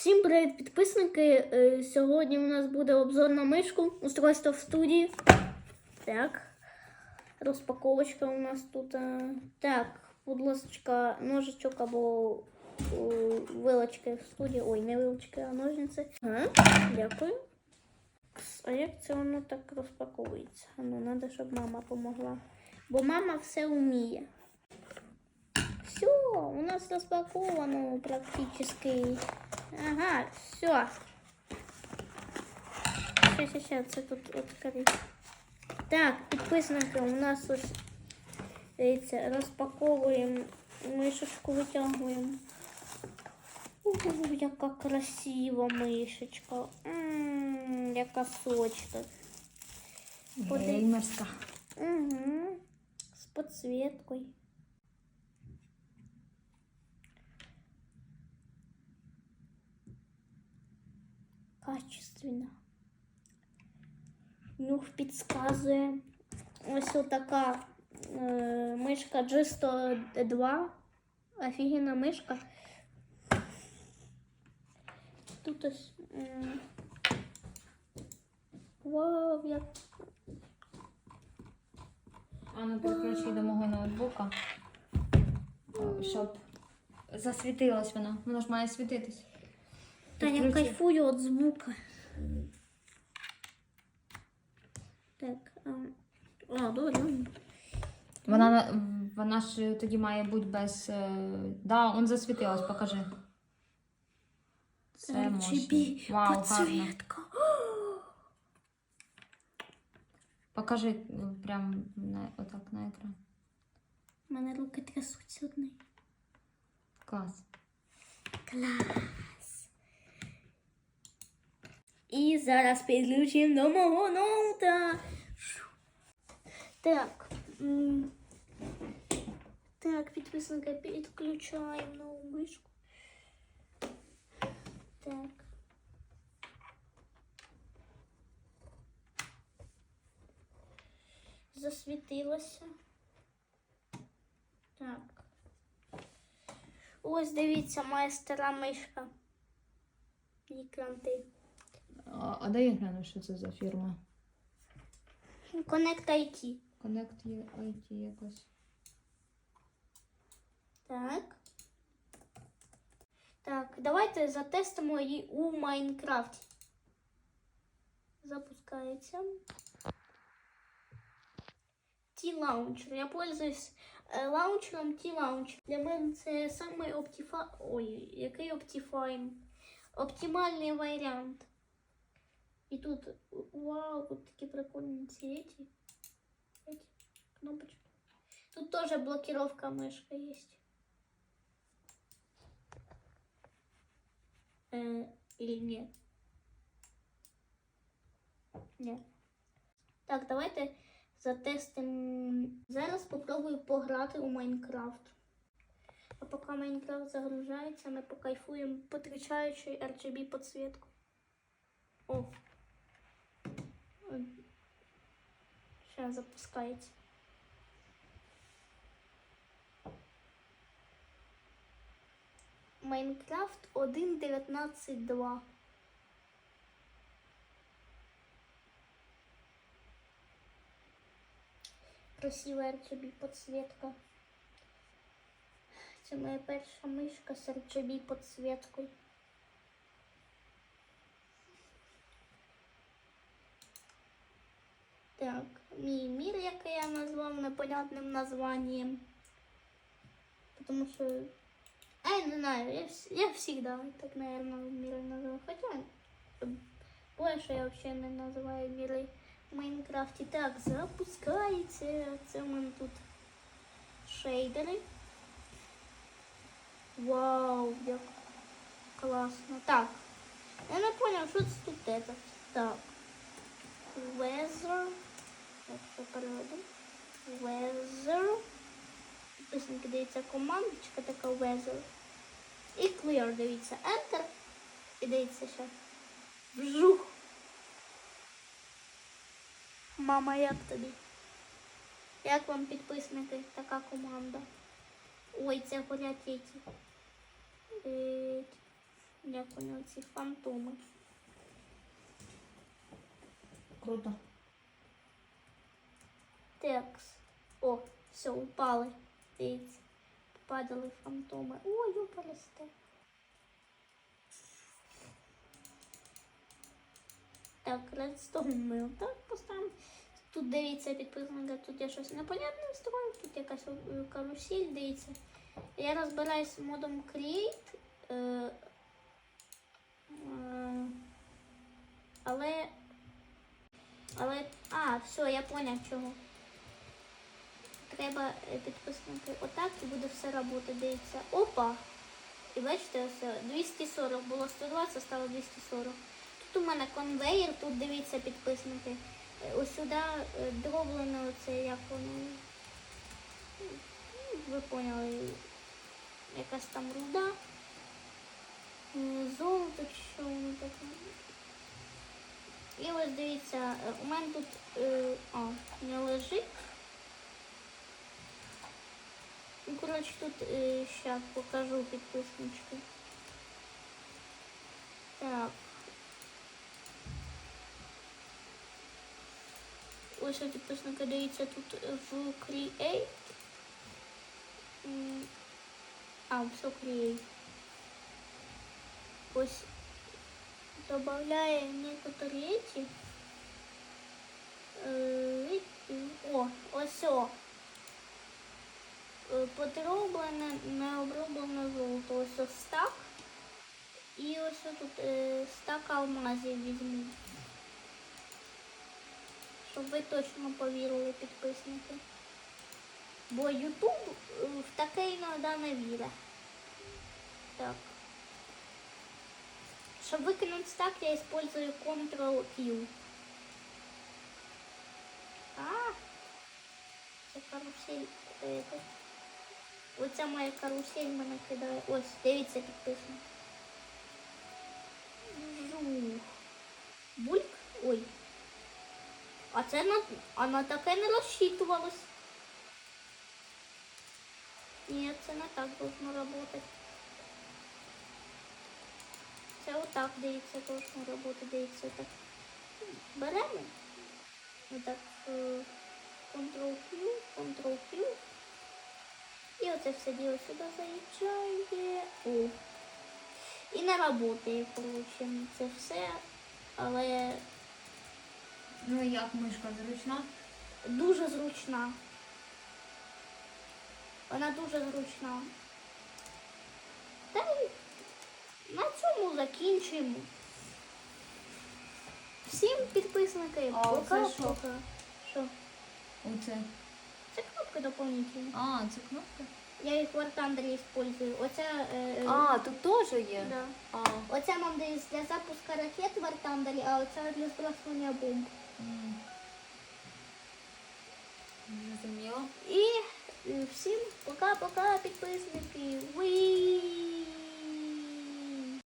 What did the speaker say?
Всім привіт, підписники. Е, Сьогодні у нас буде обзор на мишку. Устройство в студії. Так. Розпаковочка у нас тут. е, Так, будь ласка, ножичок або е, вилочки в студії. Ой, не вилочки, а ножниці. Ага, дякую. А як це воно так розпаковується? Ну, треба, щоб мама допомогла. Бо мама все вміє. Все, у нас распаковано практически. Ага, все. Сейчас, сейчас, сейчас, це тут відкрити. Так, підписники, у нас ось дивіться, розпаковуємо, мишечку витягуємо. Ууу, яка красива мишечка. М, яка сочка. Подивіться. Геймерська. Угу. С подсветкой. Нюх підказує. Ось така е, мишка G102. Офігенна мишка. Тут ось. м, Вау, як А ну підключи до мого ноутбука, щоб засвітилась вона. Воно ж має світитись. Та я кайфую від звука. Так. А, а добре. Вона, вона ж тоді має бути без. е, Да, он засвітилась, покажи. Це можна. RGB Вау, гарно. Покажи е, прям на, отак на екран. У мене руки трясуться одні. Клас. Клас. І зараз підключимо до мого ноута. Так. Так, підписника підключаємо нову мишку. Так. Засвітилося. Так. Ось дивіться, моя стара мишка. І кранти. А, а дай я гляну, що це за фірма? Connect IT. Connect IT якось. Так. Так, давайте затестимо її у Майнкрафті. Запускається. T-Launcher. Я пользуюсь е, лаунчером T-Launcher. Для мене це самий оптифа... Ой, який Optifine. Оптимальний варіант. І тут, вау, тут такі прикольні ці эти, эти кнопочки. Тут тоже блокировка мышка есть. Э, или нет? Нет. Так, давайте затестимо. Зараз попробую пограти у Майнкрафт. А поки Майнкрафт загружається, ми покайфуємо, потрачаючи RGB підсвітку. О. Сейчас запускається. Майнкрафт 1.19.2. Красива RGB підсвітка. Це моя перша мишка з RGB підсвіткою. Так, мій мір, який я назвав непонятним названням. Потому что а я не знаю, я, вс- я всегда так, наверное, миры называю. Хотя, э, больше я вообще не называю миры в Майнкрафте. Так, запускається. Це у мене тут шейдери. Вау, як класно. Так, я не понял, що це тут это. Так. Weather. Так, переведу. Weather. Підписники дивіться командочка така weather. І clear, дивіться, enter. І дивіться ще. Вжух. Мама, як тобі? Як вам підписники? Така команда. Ой, це горять. Е, Як вони ці фантоми. Круто. Текс. О, все, упали. Дивіться. Падали фантоми. Ой, юпалисте. Так, редстоун ми отак поставимо. Тут дивіться підписника, тут я щось непонятне строю, тут якась е, карусель, дивіться. Я розбираюсь з модом Create. Е, е, але. Але. А, все, я поняв чого. Треба е, підписнути отак і буде все роботи. Дивіться. Опа! І бачите, ось 240 було 120, стало 240. Тут у мене конвейер, тут дивіться підписники. Е, Ось сюди е, дроблено оце, як воно. ну, Ви поняли, якась там руда. Золото, чи що воно таке. І ось дивіться, у мене тут а, не лежить. Ну, коротше, тут зараз покажу підписнички. Так. Ось підписника дивіться тут е, в Create. М, А, все Create. Ось добавляє некоторі эти. Е, О, ось о. Е, Подроблене, необроблене золото. Ось ось стак. І ось тут е, стак алмазів візьму. Щоб ви точно повірили, підписники. Бо Ютуб е, в таке іноді не вірить. Так. Щоб викинуть стак, я использую Ctrl-Q. А, це карусель. Оця моя карусель мене кидає. Ось, дивіться підписано. Жух. Бульк. Ой. А це на, а на таке не розчитувалось. Ні, це не так должно работать. Це отак, дивіться, должно роботи, дивіться, так. Беремо. Отак. е, Ctrl-Q, Ctrl-Q. І оце все діло сюди заїжджає. О. І не працює, коротше, це все. Але Ну як мишка зручна? дуже зручна. Вона дуже зручна. Та й на цьому закінчуємо. Всім підписникам. Пока-пока. Що? Оце. Кнопки доповнительні. А, це кнопка? Я їх в Артандері использую. Оце, е, А, тут теж є. да. А. оце нам десь для запуску ракет в Артандері, а оце для збрасування бомб. м. Зрозуміло. І е, всім пока-пока, підписники. Уі!